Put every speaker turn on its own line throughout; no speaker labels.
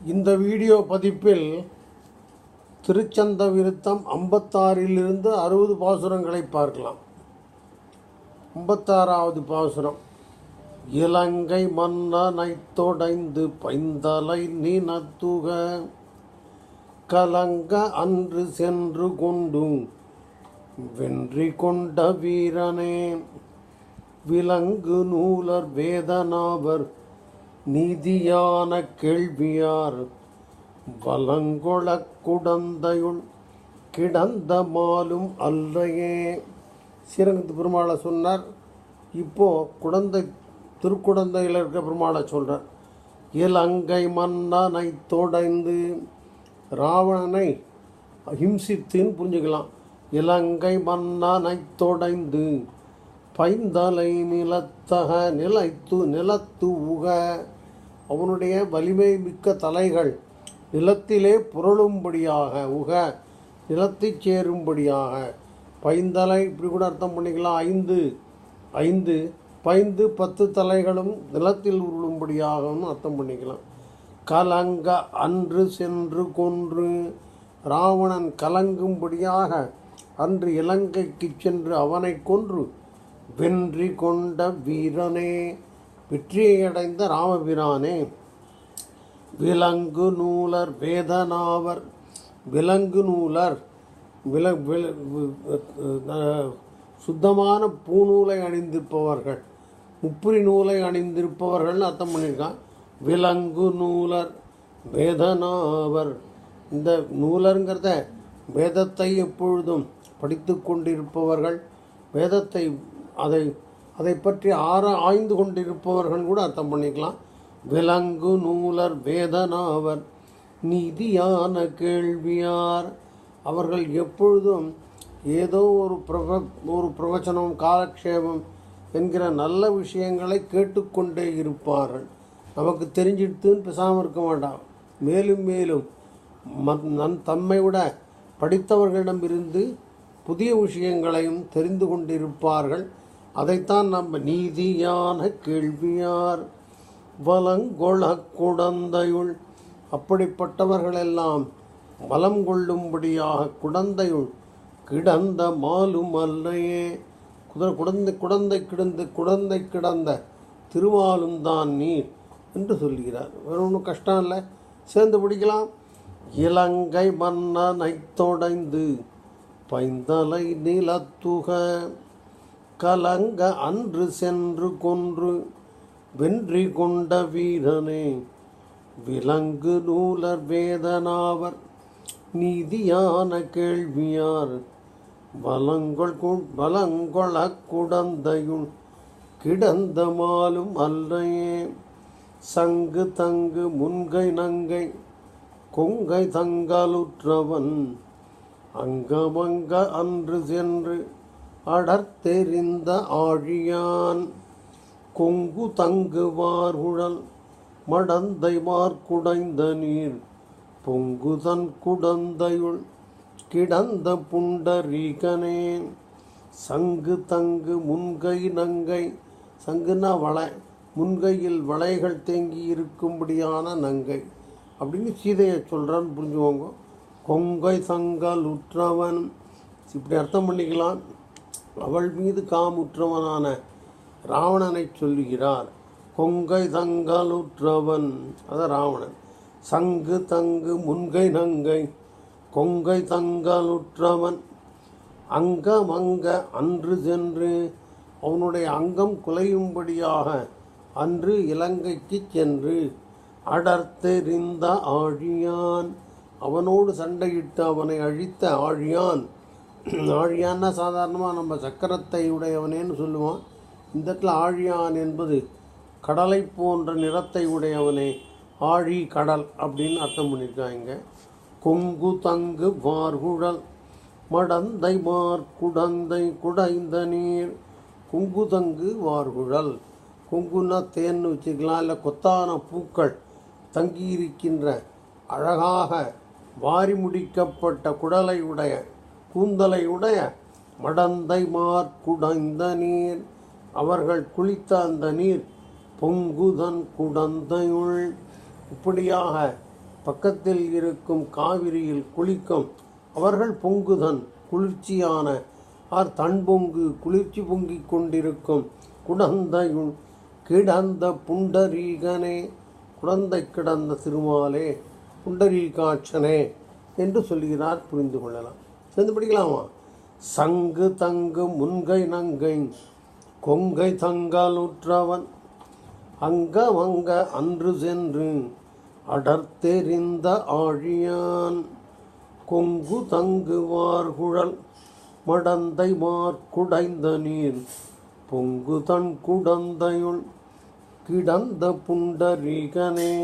இந்த வீடியோ பதிப்பில் திருச்சந்த விருத்தம் ஐம்பத்தாறிலிருந்து அறுபது பாசுரங்களை பார்க்கலாம். ஐம்பத்தாறாவது பாசுரம். இலங்கை மன்னனை தொடைந்து பைந்தலை நினத்துக கலங்க அன்று சென்று கொண்டும் வென்றி கொண்ட வீரனே விலங்கு நூலர் வேதனாவர் நீதியான கேள்வியார் வலங்கொளக் குடந்தையுள் கிடந்த மாலும் அல்லையே. ஸ்ரீரங்கத்து பெருமாளை சொன்னார். இப்போது குடந்தை திருக்குடந்தையில் இருக்க பெருமாளை சொல்கிறார் இலங்கை மன்னனை தொடைந்து ராவணனை ஹிம்சித்துன்னு புரிஞ்சுக்கலாம். இலங்கை மன்னனை தொடைந்து பைந்தலை நிலத்தக நிலைத்து நிலத்து உக அவனுடைய வலிமை மிக்க தலைகள் நிலத்திலே புரளும்படியாக உக நிலத்தை சேரும்படியாக பைந்தலை இப்படி கூட அர்த்தம் பண்ணிக்கலாம் ஐந்து ஐந்து பைந்து பத்து தலைகளும் நிலத்தில் உருளும்படியாகவும் அர்த்தம் பண்ணிக்கலாம். கலங்க அன்று சென்று கொன்று ராவணன் கலங்கும்படியாக அன்று இலங்கைக்கு சென்று அவனை கொன்று வென்றி கொண்ட வீரனே வெற்றியடைந்த ராமபிரானே விலங்கு நூலர் வேதனாவர் விலங்கு நூலர் வில வில- சுத்தமான பூநூலை அணிந்திருப்பவர்கள். முப்புரி நூலை அணிந்திருப்பவர்கள் அர்த்தம் பண்ணியிருக்கான். விலங்கு நூலர் வேதனாவர் இந்த நூலருங்கிறத வேதத்தை எப்பொழுதும் படித்து கொண்டிருப்பவர்கள் வேதத்தை அதை அதை பற்றி ஆற ஆய்ந்து கொண்டிருப்பவர்கள் கூட அர்த்தம் பண்ணிக்கலாம். விலங்கு நூலர் வேதனாவர் நீதியான கேள்வியார். அவர்கள் எப்பொழுதும் ஏதோ ஒரு பிரப ஒரு பிரவச்சனம் காலக்ஷேபம் என்கிற நல்ல விஷயங்களை கேட்டுக்கொண்டே இருப்பார்கள். நமக்கு தெரிஞ்சிடுத்துன்னு பேசாமல் இருக்க மாட்டான். மேலும் மேலும் நன் தம்மை விட படித்தவர்களிடமிருந்து புதிய விஷயங்களையும் தெரிந்து கொண்டிருப்பார்கள். அதைத்தான் நம்ம நீதியான கேள்வியார். வலங்கொள குடந்தையுள். அப்படிப்பட்டவர்களெல்லாம் வலம் கொள்ளும்படியாக குடந்தையுள் கிடந்த மாலும் அல்லையே. குதிரை குடந்தை குடந்தை கிடந்து குடந்தை கிடந்த திருமாலும் தான் நீர் என்று சொல்கிறார். வேற ஒன்றும் கஷ்டம் இல்லை. சேர்ந்து பிடிக்கலாம். இலங்கை மன்னனை தொடைந்து பைந்தலை நிலத்துக. கலங்க அன்று சென்று கொன்று வென்றி கொண்ட வீரனே விலங்கு நூலர் வேதனாவர் நீதியான கேள்வியார் வலங்கொள் கு- வலங்கொள குடந்தையுள் கிடந்த மாலும் அல்லையே. சங்கு தங்கு முன்கை நங்கை கொங்கை தங்கலுற்றவன் அங்கமங்க அன்று சென்று அடர்த்தெறிந்த ஆழியான் கொங்கு தங்கு வார்குழல் மடந்தை குடைந்த நீர் பொங்குதன் குடந்தையுள் கிடந்த புண்டரீகனே சங்கு தங்கு முன்கை நங்கை சங்குன்னா வளை? முன்கையில் வளைகள் தேங்கி இருக்கும்படியான நங்கை. அப்படின்னு சீதையை சொல்கிறான்னு புரிஞ்சுக்கோங்க. கொங்கை சங்கல் உற்றவன் இப்படி அர்த்தம் பண்ணிக்கலாம். அவள் மீது காமுற்றவனான ராவணனை சொல்லுகிறார் கொங்கை தங்கலுற்றவன் அதான் ராவணன் சங்கு தங்கு முன்கை நங்கை கொங்கை தங்கலுற்றவன் அங்கம் அங்க அன்று சென்று அவனுடைய அங்கம் குலையும்படியாக அன்று இலங்கைக்கு சென்று அடர்த்தெறிந்த ஆழியான் அவனோடு சண்டையிட்டு அவனை அழித்த ஆழியான் ஆழியான்னா சாதாரணமாக நம்ம சக்கரத்தை உடையவனேன்னு சொல்லுவோம். இந்த இடத்துல ஆழியான் என்பது கடலை போன்ற நிறத்தை உடையவனே. ஆழி கடல் அப்படின்னு அர்த்தம் பண்ணியிருக்காங்க கொங்கு தங்கு வார்குழல் மடந்தை மார் குடந்தை குடைந்த நீர். கொங்கு தங்கு வார்குழல் கொங்குன்னா தேன்னு வச்சுக்கலாம் இல்லை கொத்தான பூக்கள். தங்கியிருக்கின்ற அழகாக வாரி முடிக்கப்பட்ட குடலை உடைய கூந்தலை உடைய மடந்தை மார் குடைந்த நீர் அவர்கள் குளித்த அந்த நீர் பொங்குதன் குடந்தையுள். இப்படியாக பக்கத்தில் இருக்கும் காவிரியில் குளிக்கும் அவர்கள் பொங்குதன் குளிர்ச்சியான ஆர் தன் பொங்கு குளிர்ச்சி பொங்கிக் கொண்டிருக்கும் குடந்தையுள். கிடந்த புண்டரீகனே குடந்தை கிடந்த திருமாலே புண்டரீகாட்சனே என்று சொல்கிறார் புரிந்து கொள்ளலாம். சேர்ந்து படிக்கலாமா. சங்கு தங்கு முன்கை நங்கை கொங்கை தங்காலுற்றவன் அங்கமங்க அன்று சென்று அடர்த்தெறிந்த ஆழியான். கொங்கு தங்கு வார்குழல் மடந்தை மார்குடைந்த நீர். பொங்கு தன் குடந்தையுள் கிடந்த புண்டரீகனே.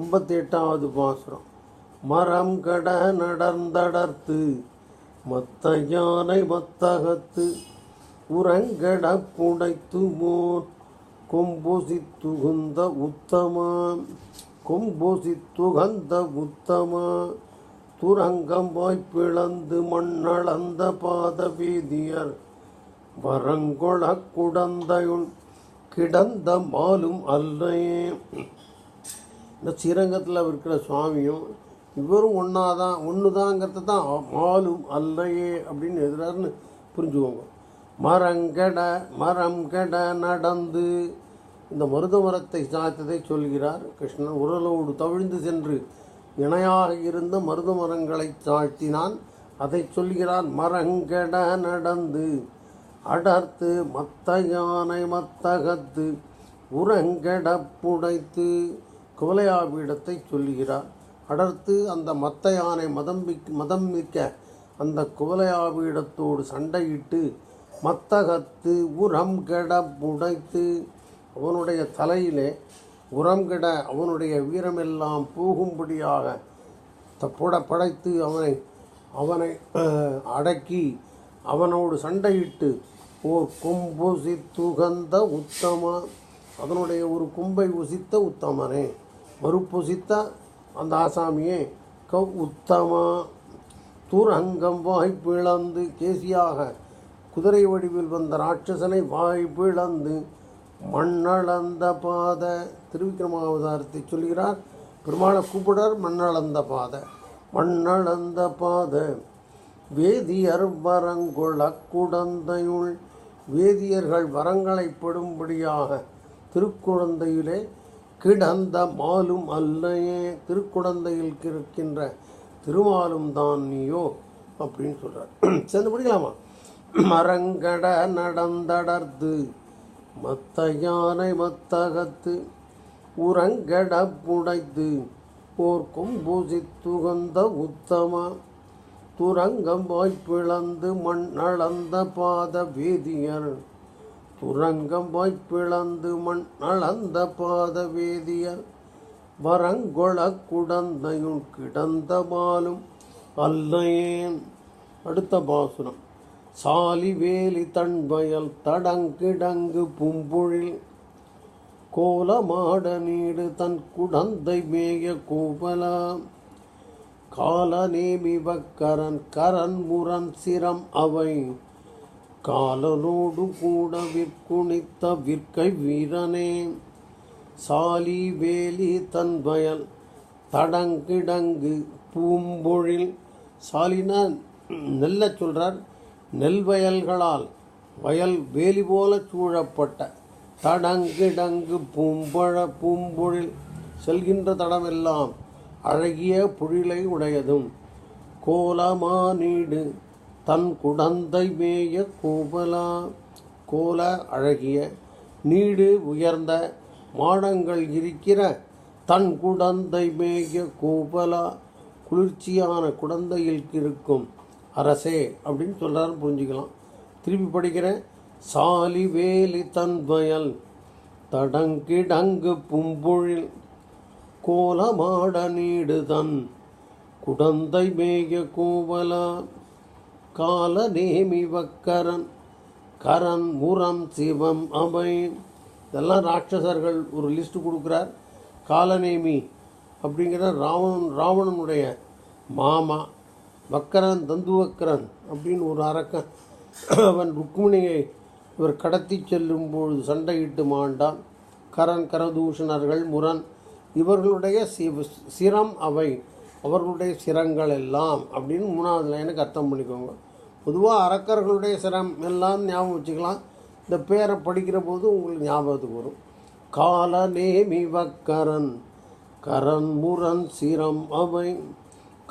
ஐம்பத்தி எட்டாவது பாசுரம். மரம் கட நடந்தடர்த்து மத்த யானை மத்தகத்து உரங்கட புடைத்து மோர் கொம்பொசித்துகுந்த உத்தமா கொம்பொசித்துகந்த உத்தமா. துரங்கம் பிளந்து மண்ணளந்த பாத வீதியர். வரங்கொள குடந்தையுள் கிடந்த மாலும் அல்லையே. இந்த ஸ்ரீரங்கத்தில் இருக்கிற சுவாமியும் இவரும் ஒன்றா தான் ஒன்று தாங்கிறது தான் ஆளும் அல்லையே அப்படின்னு எதிராருன்னு புரிஞ்சுக்கோங்க. மரங்கட மரம் கெட நடந்து இந்த மருத மரத்தை சாய்த்ததை சொல்கிறார் கிருஷ்ணன். உரலோடு தவிழ்ந்து சென்று இணையாக இருந்த மருத மரங்களை சாழ்த்தினான் அதை சொல்கிறான் மரங்கெட நடந்து அடர்த்து மத்த யானை மத்தகத்து உரங்கெட புடைத்து குவலையாபீடத்தை சொல்கிறார் அடர்த்து அந்த மத்த யானை மதம் மிக்க மதம் மிக்க அந்த குவலையாபீடத்தோடு சண்டையிட்டு மத்தகத்து உரம் கெட புடைத்து அவனுடைய தலையிலே உரம் கெட அவனுடைய வீரமெல்லாம் போகும்படியாக தப்புட படைத்து அவனை அவனை அடக்கி அவனோடு சண்டையிட்டு ஓர் கொம்பு துகந்த உத்தமா அதனுடைய ஒரு கொம்பை உசித்த உத்தமனே மறுப்புசித்த அந்த ஆசாமியே கவ் உத்தமா துரங்கம் வாய் பிளந்து கேசியாக குதிரை வடிவில் வந்த ராட்சசனை வாய் பிளந்து மண்ணளந்த பாத. திருவிக்ரமாவதாரத்தை சொல்கிறார் பெருமாளை கூப்பிடர் மண்ணளந்த பாத மண்ணளந்த பாத வேதியர் வரங்குள குடந்தையுள். வேதியர்கள் வரங்களை படும்படியாக திருக்குழந்தையிலே கிடந்த மாலும் அல்லையே திருக்குழந்தையில் இருக்கின்ற திருமாலும் தான் நீயோ அப்படின்னு சொல்கிறார் சேர்ந்து படிக்கலாமா? மரங்கட நடந்தடர்ந்து மத்த யானை மத்தகத்து உரங்கட புடைத்து ஓர் கொம்பூசி துகந்த உத்தமா துரங்கம் வாய்ப்பிழந்து மண் அளந்த பாத வேதியர். துரங்கம் வாய்ப்பிழந்து மண் அளந்த பாத வேதிய வரங்கொள குடந்தையுள் கிடந்த மாலும் அல்லையேன். அடுத்த பாசுரம். சாலி வேலி தன்வயல் தடங்கிடங்கு பும்புழில் கோலமாட நீடு தன் குடந்தை மேய கோபலாம் காலநேமி வக்கரன் கரன் முரன் சிரம் அவை காலனோடு கூட விற்குணித்த விற்கை வீரனே. சாலி வேலி தன் வயல் தடங்கிடங்கு பூம்பொழில். சாலினா நெல்ல சொல்கிறார் நெல் வயல்களால் வயல் வேலி போல சூழப்பட்ட தடங்கிடங்கு பூம்பழ பூம்பொழில் செல்கின்ற தடமெல்லாம் அழகிய பொழிலை உடையதும். கோலமா நீடு தன் குடந்தை மேய கோபலா கோல அழகிய நீடு உயர்ந்த மாடங்கள் இருக்கிற தன் குடந்தை மேய கோபலா குளிர்ச்சியான குடந்தையில் இருக்கும் அரசே அப்படின்னு சொல்றாரு புரிஞ்சுக்கலாம். திருப்பி படிக்கிறேன் சாலி வேலி தன் வயல் தடங்கிடங்கு பும்பொழில் கோலமாட நீடுதன் குடந்தை மேய கோவலா கால நேமிவக்கரன் கரன் முரம் சிவம் அமை இதெல்லாம் ராட்சசர்கள் ஒரு லிஸ்ட் கொடுக்குறார். காலநேமி அப்படிங்கிற ராவணன் ராவணனுடைய மாமா வக்கரன் தந்துவக்கரன் அப்படின்னு ஒரு அரக்கன். அவன் ருக்மிணியை இவர் கடத்தி செல்லும் பொழுது சண்டையிட்டு மாண்டான். கரன் கரதூஷணர்கள் முரண் இவர்களுடைய சிரம் அவை. அவர்களுடைய சிரங்கள் எல்லாம் அப்படின்னு மூணாவது லைனுக்கு அர்த்தம் பண்ணிக்கோங்க. பொதுவாக அரக்கர்களுடைய சிரம் எல்லாம் ஞாபகம் வச்சுக்கலாம். இந்த பேரை படிக்கிற போது உங்களுக்கு ஞாபகத்துக்கு வரும். கால நேமி வக்கரன் கரன் முரன் சிரம் அவை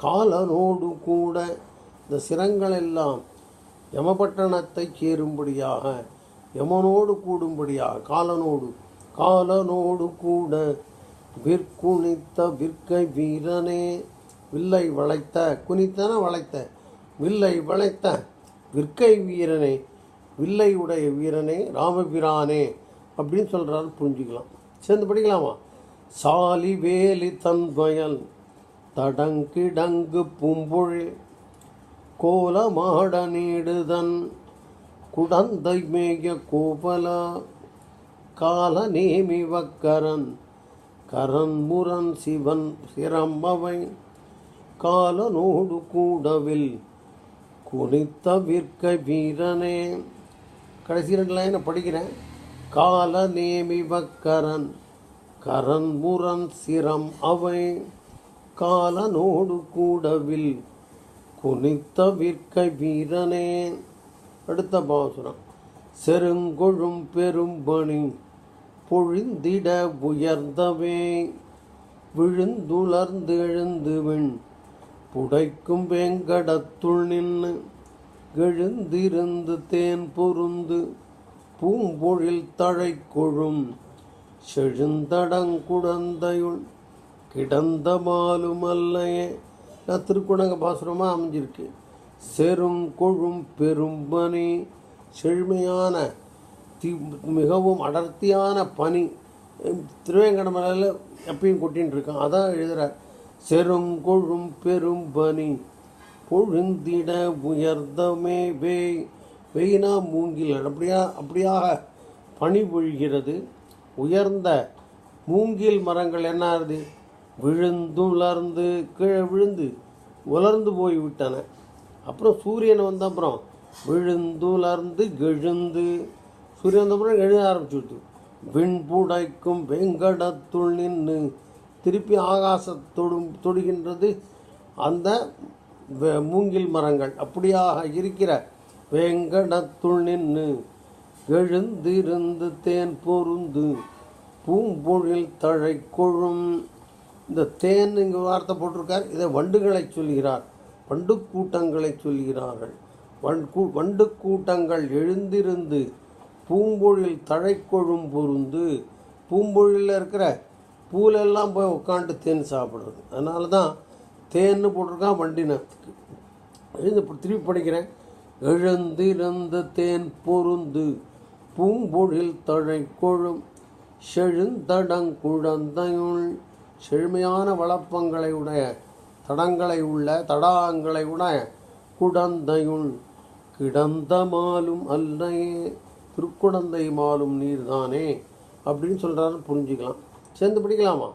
காலனோடு கூட இந்த சிரங்கள் எல்லாம் யமபட்டணத்தை சேரும்படியாக யமனோடு கூடும்படியாக காலனோடு காலனோடு கூட விற்குணித்த விற்கை வீரனே வில்லை வளைத்த குனித்தன வளைத்த வில்லை வளைத்த விற்கை வீரனே வில்லை உடைய வீரனே ராமபிரானே அப்படின்னு சொல்கிறாரு புரிஞ்சுக்கலாம். சேர்ந்து படிக்கலாமா? சாலி வேலி தன்வயல் தடங்கிடங்கு பூம்பொழில் கோலமாட நீடுதன் குடந்தை மேய கோபலா கால நேமி வக்கரன் கரன் முரன் சிவன் சிரம்பவை காலனோடு கூடவில் குறித்த விற்க வீரனே. கடைசி ரெண்டு லைனை படிக்கிறேன். கால நேமி வக்கரன் கரன் முரன் சிரம் அவை. காலனோடு கூடவில் குனித்த விற்க வீரனே. அடுத்த பாசுரம். செருங்கொழும் பெரும்பணி பொழிந்திட உயர்ந்தவே. விழுந்துளர்ந்து எழுந்துவின் புடைக்கும் வேங்கடத்துள் நின்று எழுந்திருந்து தேன் பொருந்து பூம்பொழில் தழை கொழும் செழுந்தடங்குடந்தையுள் கிடந்த மாலுமல்லையே நான் திருக்குணங்க பாசுரமாக அமைஞ்சிருக்கு. செரும் கொழும் பெரும்பனி செழுமையான தி மிகவும் அடர்த்தியான பனி திருவேங்கட மலையில் எப்பயும் கொட்டின்னு இருக்கான். அதான் எழுதுகிறார் செருங்கொழும் பெரும்பனி பொழுந்திட உயர்ந்தமே வேய் வெயினா மூங்கில். அப்படியா அப்படியாக பனி பொழிகிறது உயர்ந்த மூங்கில் மரங்கள் என்ன ஆகுது விழுந்துலர்ந்து கீழே விழுந்து உலர்ந்து போய் விட்டன அப்புறம் சூரியன் வந்த அப்புறம் விழுந்துலர்ந்து எழுந்து சூரியன் வந்த அப்புறம் எழுத ஆரம்பிச்சுடுது விண்புடைக்கும் வெங்கடத்துள் நின்று திருப்பி ஆகாசத்தொடு தொடுகின்றது அந்த மூங்கில் மரங்கள். அப்படியாக இருக்கிற வெங்கடத்துள் நின்று எழுந்திருந்து தேன் பொருந்து பூம்பொழில் தழை கொழும். இந்த தேன் இங்கே வார்த்தை போட்டிருக்கார். இதை வண்டுகளை சொல்கிறார். வண்டு கூட்டங்களை சொல்கிறார்கள். வண் கூ வண்டு கூட்டங்கள் எழுந்திருந்து பூம்பொழில் தழை கொழும் பொருந்து. பூம்பொழிலில் இருக்கிற பூலெல்லாம் போய் உட்காந்து தேன் சாப்பிட்றது. அதனால தான் தேன்னு போட்டிருக்கான் வண்டினத்துக்கு எழுந்து இப்ப திருப்பி படிக்கிறேன். எழுந்திருந்த தேன் பொருந்து பூம்பொழில் தழை கொழும் செழுந்தடங்குழந்தையுள் செழுமையான வளப்பங்களை உடைய தடங்களை உள்ள தடாகங்களை உடைய குடந்தையுள் கிடந்த மாலும் அல்லையே திருக்குடந்தை மாலும் நீர்தானே? அப்படின்னு சொல்கிறாரு புரிஞ்சுக்கலாம். சேர்ந்து பிடிக்கலாமா?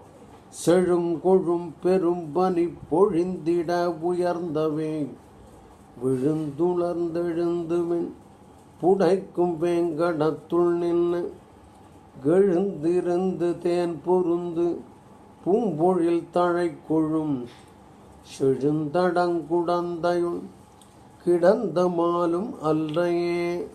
செழும் கொழும் பெரும் பனி பொழிந்திட உயர்ந்தவே விழுந்துளர்ந்தெழுந்துமின் புடைக்கும் வேங்கடத்துள் நின்று கெழுந்திருந்து தேன் பொருந்து பூம்பொழில் தழை கொழும் செழுந்தடங்குடந்தையுள் கிடந்த மாலும் அல்லையே.